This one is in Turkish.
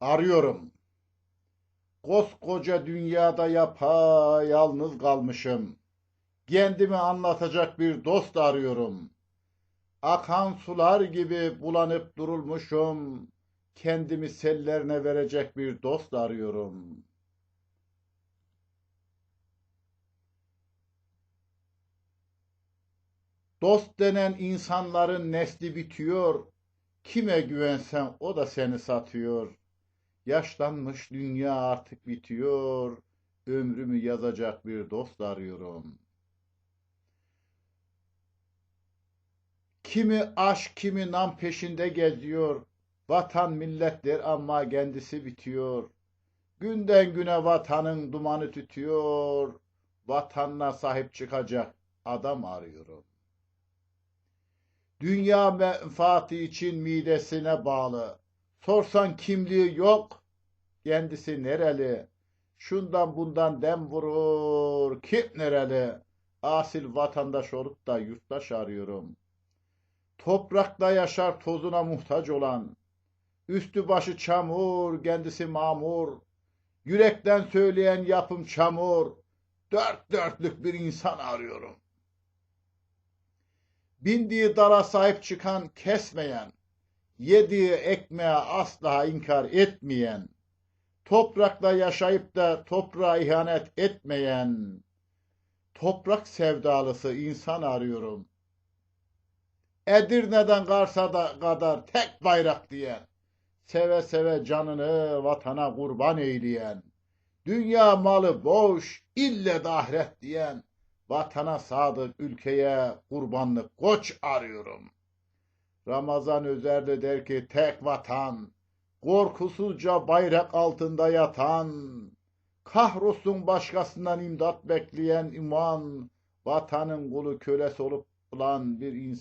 Arıyorum. Koskoca dünyada yapayalnız kalmışım. Kendimi anlatacak bir dost arıyorum. Akan sular gibi bulanıp durulmuşum. Kendimi sellerine verecek bir dost arıyorum. Dost denen insanların nesli bitiyor. Kime güvensen o da seni satıyor. Yaşlanmış dünya artık bitiyor. Ömrümü yazacak bir dost arıyorum. Kimi aşk, kimi nam peşinde geziyor. Vatan millettir ama kendisi bitiyor. Günden güne vatanın dumanı tütüyor. Vatanına sahip çıkacak adam arıyorum. Dünya menfaati için midesine bağlı. Sorsan kimliği yok, kendisi nereli? Şundan bundan dem vurur, kim nereli? Asil vatandaş olup da yurttaş arıyorum. Toprakta yaşar tozuna muhtaç olan, üstü başı çamur, kendisi mamur, yürekten söyleyen yapım çamur, dört dörtlük bir insan arıyorum. Bindiği dala sahip çıkan, kesmeyen, yediği ekmeğe asla inkar etmeyen, toprakla yaşayıp da toprağa ihanet etmeyen, toprak sevdalısı insan arıyorum. Edirne'den Kars'a kadar tek bayrak diyen, seve seve canını vatana kurban eyleyen, dünya malı boş, ille de diyen, vatana sadık ülkeye kurbanlık koç arıyorum. Ramazan Özer'de der ki tek vatan, korkusuzca bayrak altında yatan, kahrolsun başkasından imdat bekleyen iman, vatanın kulu kölesi olup olan bir insan.